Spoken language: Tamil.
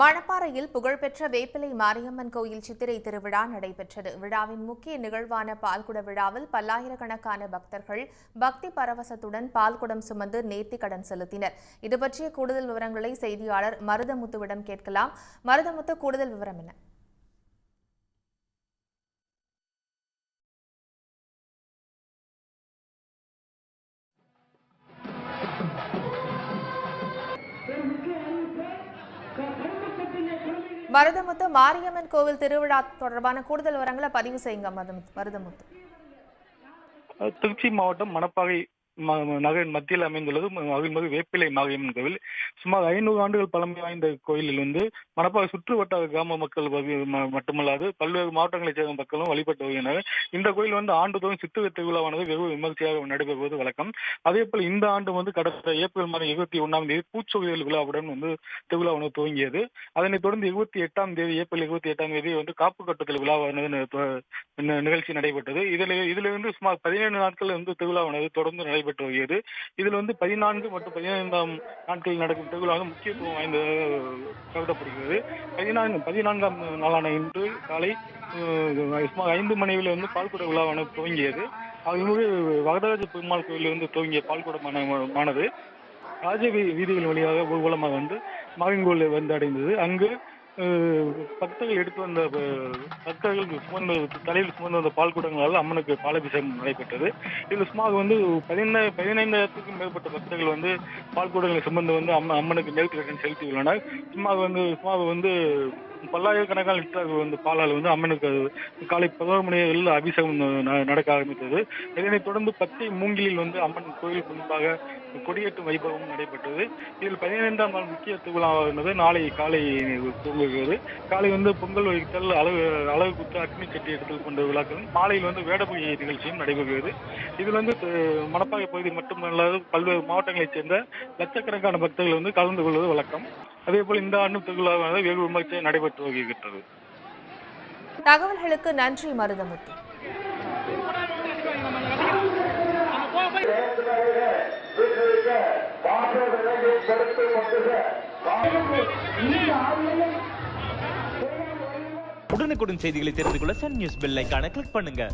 மணப்பாறையில் புகழ்பெற்ற வேப்பிலை மாரியம்மன் கோயில் சித்திரை திருவிழா நடைபெற்றது. விழாவின் முக்கிய நிகழ்வான பால்குட விழாவில் பல்லாயிரக்கணக்கான பக்தர்கள் பக்தி பரவசத்துடன் பால்குடம் சுமந்து நேர்த்தி கடன் செலுத்தினர். இது பற்றிய கூடுதல் விவரங்களை செய்தியாளர் மருதமுத்துவிடம் கேட்கலாம். மருதமுத்து கூடுதல் விவரம் என்ன? மருதமுத்து மாரியம்மன் கோவில் திருவிழா தொடர்பான கூடுதல் விவரங்களை பதிவு செய்யுங்க மருதமுத்து. திருச்சி மாவட்டம் மணப்பாறை நகரின் மத்தியில் அமைந்துள்ளது. அருள்மிகு வேப்பிலை மாரியம்மன் கோவில். சுமார் ஐநூறு ஆண்டுகள் பழமை வாய்ந்த கோயிலில் வந்து மணப்பாறை சுற்று வட்டார கிராம மக்கள் மட்டுமல்லாது பல்வேறு மாவட்டங்களைச் சேர்ந்த மக்களும் வழிபட்டு வருகின்றனர். இந்த கோயில் வந்து ஆண்டுதோறும் சித்திரை திருவிழாவானது வெகு விமர்சையாக நடைபெறுவது வழக்கம். அதே போல் இந்த ஆண்டு வந்து கடந்த ஏப்ரல் மாதம் இருபத்தி ஒன்றாம் தேதி பூச்சொழியல் விழாவுடன் வந்து திருவிழாவானது துவங்கியது. அதனைத் தொடர்ந்து இருபத்தி எட்டாம் தேதி ஏப்ரல் இருபத்தி எட்டாம் தேதி வந்து காப்பு கட்டுதல் விழாவானது நிகழ்ச்சி நடைபெற்றது. இதில் இதிலிருந்து சுமார் பதினேழு நாட்கள் வந்து திருவிழாவானது தொடர்ந்து நடைபெற்று வருகிறது. இதில் வந்து பதினான்கு மற்றும் பதினைந்தாம் நாட்களில் நடக்கும் திருவிழா முக்கியத்துவம் வாய்ந்த கருதப்படுகிறது. பதினான்கு பதினான்காம் நாளான இன்று காலை சுமார் ஐந்து மணியில் வந்து பால்குட விழாவான துவங்கியது. அது வரதராஜ பெருமாள் கோயிலிருந்து வந்து துவங்கிய பால்குடமானது ராஜ வீதிகள் வழியாக ஊர்வலமாக வந்து மாவிங்கோல் வந்து அடைந்தது. அங்கு பக்தர்கள் எடுத்து வந்த பக்தர்கள் சுமந்த தலையில் சுமந்து வந்த பால் கூடங்களால் அம்மனுக்கு பாலாபிஷேகம் நடைபெற்றது. இதில் சுமார் வந்து பதினை பதினைந்தாயிரத்துக்கும் மேற்பட்ட பக்தர்கள் வந்து பால் கூடங்களை சுமந்து வந்து அம்ம அம்மனுக்கு நேர்த்தி செலுத்தியுள்ளனர் சுமார் வந்து சுமார் வந்து பல்லாயிரக்கணக்கான லிட்டர் வந்து பாலால் வந்து அம்மனுக்கு காலை பதினோரு மணியில் அபிஷேகம் ந- நடக்க ஆரம்பித்தது. இதனைத் தொடர்ந்து பச்சை மூங்கிலில் வந்து அம்மன் கோயில் முன்பாக கொடியேற்றும் வைபவம் நடைபெற்றது. இதில் பதினைந்தாம் நாள் முக்கிய திருவிழாவானது நாளை காலை துவங்குகிறது. காலை வந்து பொங்கல் வைத்தல் அளவு அளவு குத்து அக்னி சட்டி எடுத்துக் கொண்ட விழாக்களும் மாலையில் வந்து வேடபுகை நிகழ்ச்சியும் நடைபெறுகிறது. இதில் வந்து த- மணப்பாறை பகுதி மட்டுமல்லாது பல்வேறு மாவட்டங்களைச் சேர்ந்த லட்சக்கணக்கான பக்தர்கள் வந்து கலந்து கொள்வது வழக்கம். அதே போல் இந்த ஆண்டும் திருவிழாவானது வெகு விமர்சையாக நடைபெற்று வருகிறது தகவல்களுக்கு நன்றி மருதமுத்து. உடனுக்குடன் செய்திகளை தெரிந்து கொள்ள சன் நியூஸ் பெல் ஐகானை கிளிக் பண்ணுங்க.